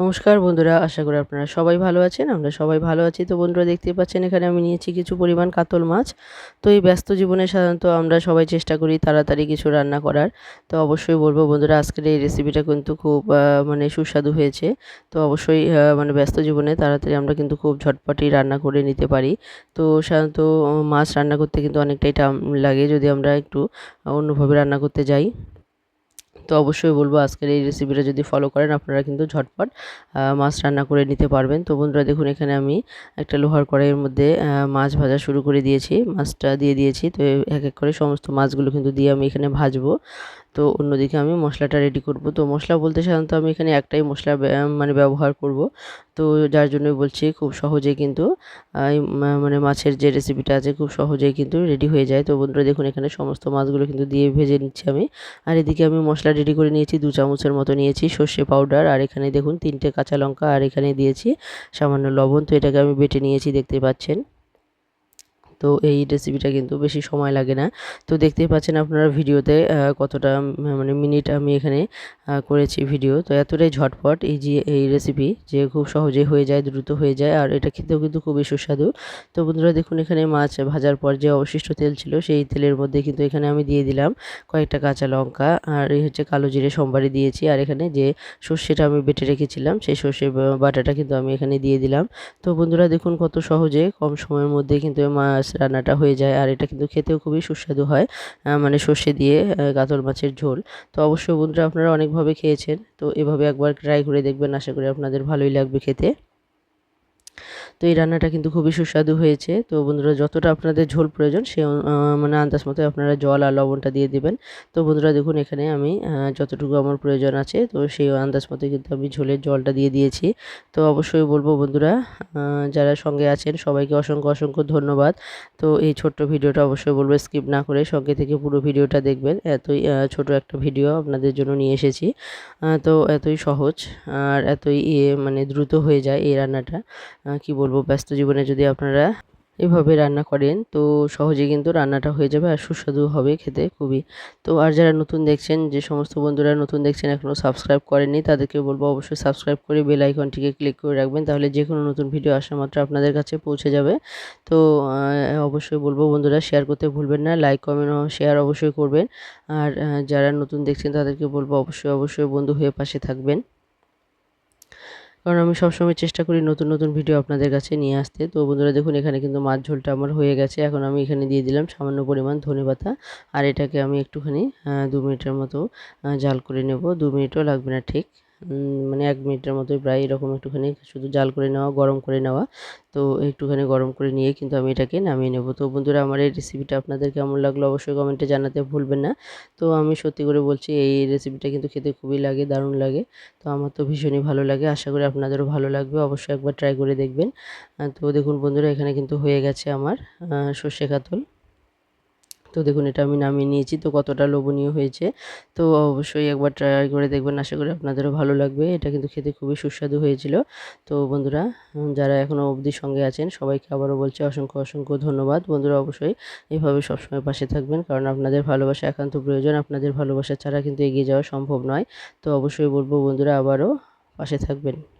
নমস্কার বন্ধুরা, আশা করি আপনারা সবাই ভালো আছেন, আমরা সবাই ভালো আছি। তো বন্ধুরা দেখতে পাচ্ছেন, এখানে আমি নিয়েছি কিছু পরিমাণ কাতল মাছ। তো এই ব্যস্ত জীবনে সাধারণত আমরা সবাই চেষ্টা করি তাড়াতাড়ি কিছু রান্না করার। তো অবশ্যই বলব বন্ধুরা, আজকের এই রেসিপিটা কিন্তু খুব মানে সুস্বাদু হয়েছে। তো অবশ্যই মানে ব্যস্ত জীবনে তাড়াতাড়ি আমরা কিন্তু খুব ঝটপটি রান্না করে নিতে পারি। তো সাধারণত মাছ রান্না করতে কিন্তু অনেকটাই টাইম লাগে, যদি আমরা একটু অন্যভাবে রান্না করতে যাই। তো অবশ্যই বলব আজকের এই রেসিপিটা যদি ফলো করেন, আপনারা কিন্তু ঝটপট মাছ রান্না করে নিতে পারবেন। তো বন্ধুরা, দেখুন, এখানে আমি একটা লোহার কড়াইয়ের মধ্যে মাছ ভাজা শুরু করে দিয়েছি। মাছটা দিয়ে দিয়েছি। তো এক এক করে সমস্ত মাছগুলো কিন্তু দিয়ে আমি এখানে ভাজবো। তো অন্যদিকে আমি মশলাটা রেডি করব। তো মশলা বলতে সাধারণত আমি এখানে একটাই মশলা মানে ব্যবহার করব। তো যার জন্য বলছি খুব সহজেই কিন্তু মানে মাছের যে রেসিপিটা আছে খুব সহজেই কিন্তু রেডি হয়ে যায়। তো বন্ধুরা দেখুন এখানে সমস্ত মাছগুলো কিন্তু দিয়ে ভেজে নিচ্ছি আমি। আর এদিকে আমি মশলা রেডি করে নিয়েছি, দু চামচের মতো নিয়েছি সর্ষে পাউডার আর এখানে দেখুন তিনটে কাঁচা লঙ্কা, আর এখানে দিয়েছি সামান্য লবণ। তো এটাকে আমি বেটে নিয়েছি, দেখতে পাচ্ছেন। তো এই রেসিপিটা কিন্তু বেশি সময় লাগে না। তো দেখতেই পাচ্ছেন আপনারা ভিডিওতে কতটা মানে মিনিট আমি এখানে করেছি ভিডিও তো এতটাই ঝটপট এই যে, এই রেসিপি যে খুব সহজে হয়ে যায়, দ্রুত হয়ে যায়, আর এটা খেতেও কিন্তু খুবই সুস্বাদু। তো বন্ধুরা দেখুন এখানে মাছ ভাজার পর যে অবশিষ্ট তেল ছিল, সেই তেলের মধ্যে কিন্তু এখানে আমি দিয়ে দিলাম কয়েকটা কাঁচা লঙ্কা, আর এই হচ্ছে কালো জিরে সোমবারই দিয়েছি। আর এখানে যে সর্ষেটা আমি বেটে রেখেছিলাম, সেই সর্ষে বাটাটা কিন্তু আমি এখানে দিয়ে দিলাম। তো বন্ধুরা দেখুন কত সহজে, কম সময়ের মধ্যে কিন্তু মাছ রান্নাটা হয়ে যায় আর এটা কিন্তু খেতেও খুবই সুস্বাদু হয় মানে সর্ষে দিয়ে কাতল মাছের ঝোল। তো অবশ্যই বন্ধুরা আপনারা অনেকভাবে খেয়েছেন, তো এভাবে একবার ট্রাই করে দেখবেন, আশা করি আপনাদের ভালোই লাগবে খেতে। তো এই রান্নাটা কিন্তু খুবই সুস্বাদু হয়েছে। তো বন্ধুরা, যতটা আপনাদের ঝোল প্রয়োজন, সে মানে আন্দাজ মতো আপনারা জল আর লবণটা দিয়ে দিবেন। তো বন্ধুরা, দেখুন এখানে আমি যতটুকু আমার প্রয়োজন আছে, তো সেই আন্দাজ মতো কিন্তু আমি ঝোলের জলটা দিয়ে দিয়েছি। তো অবশ্যই বলব বন্ধুরা যারা সঙ্গে আছেন, সবাইকে অসংখ্য অসংখ্য ধন্যবাদ। তো এই ছোট্ট ভিডিওটা অবশ্যই বলব স্কিপ না করে সঙ্গে থেকে পুরো ভিডিওটা দেখবেন। এতই ছোট একটা ভিডিও আপনাদের জন্য নিয়ে এসেছি। তো এতই সহজ আর এতই মানে দ্রুত হয়ে যায় এই রান্নাটা। কি বলব, ব্যস্ত জীবনে যদি আপনারা এভাবে রান্না করেন, তো সহজে কিন্তু রান্নাটা হয়ে যাবে আর সুস্বাদু হবে খেতে খুবই। তো আর যারা নতুন দেখছেন, যে সমস্ত বন্ধুরা নতুন দেখছেন এখনও সাবস্ক্রাইব করেননি, তাদেরকে বলব অবশ্যই সাবস্ক্রাইব করে বেল আইকনটিকে ক্লিক করে রাখবেন, তাহলে যে কোনো নতুন ভিডিও আসা মাত্র আপনাদের কাছে পৌঁছে যাবে। তো অবশ্যই বলব বন্ধুরা শেয়ার করতে ভুলবেন না লাইক কমেন্ট শেয়ার অবশ্যই করবেন। আর যারা নতুন দেখছেন, তাদেরকে বলব অবশ্যই অবশ্যই বন্ধু হয়ে পাশে থাকবেন। কারণ আমি সবসময় চেষ্টা করি নতুন নতুন ভিডিও আপনাদের কাছে নিয়ে আসতে। তো বন্ধুরা, দেখুন, এখানে কিন্তু মাছ ঝোলটা আমার হয়ে গেছে। এখন আমি এখানে দিয়ে দিলাম সামান্য পরিমাণ ধনে পাতা। আর এটাকে আমি একটুখানি দু মিনিটের মতো জাল করে নেব। দু মিনিটও লাগবে না ঠিক। মানে এক মিনিটের মতোই প্রায় এরকম একটুখানি শুধু জাল করে নেওয়া, গরম করে নেওয়া। তো একটুখানি গরম করে নিয়ে কিন্তু আমি এটাকে নামিয়ে নেব। তো বন্ধুরা, আমার এই রেসিপিটা আপনাদের কেমন লাগল অবশ্যই কমেন্টে জানাতে ভুলবেন না। তো আমি সত্যি করে বলছি, এই রেসিপিটা কিন্তু খেতে খুবই লাগে, দারুণ লাগে। তো আমার তো ভীষণই ভালো লাগে। আশা করি আপনাদেরও ভালো লাগবে। অবশ্যই একবার ট্রাই করে দেখবেন। তো দেখুন বন্ধুরা, এখানে কিন্তু হয়ে গেছে আমার সর্ষে কাতল। তো দেখুন, এটা আমি নামিয়ে নিয়েছি। তো কতটা লোভনীয় হয়েছে। তো অবশ্যই একবার ট্রাই করে দেখবেন। আশা করি আপনাদেরও ভালো লাগবে। এটা কিন্তু খেতে খুবই সুস্বাদু হয়েছিল। তো বন্ধুরা যারা এখনও অবধি সঙ্গে আছেন, সবাইকে আবারও বলছি অসংখ্য অসংখ্য ধন্যবাদ। বন্ধুরা, অবশ্যই এইভাবে সবসময় পাশে থাকবেন। কারণ আপনাদের ভালোবাসা একান্ত প্রয়োজন। আপনাদের ভালোবাসা ছাড়া কিন্তু এগিয়ে যাওয়া সম্ভব নয়। তো অবশ্যই বলব, বন্ধুরা, আবারও পাশে থাকবেন।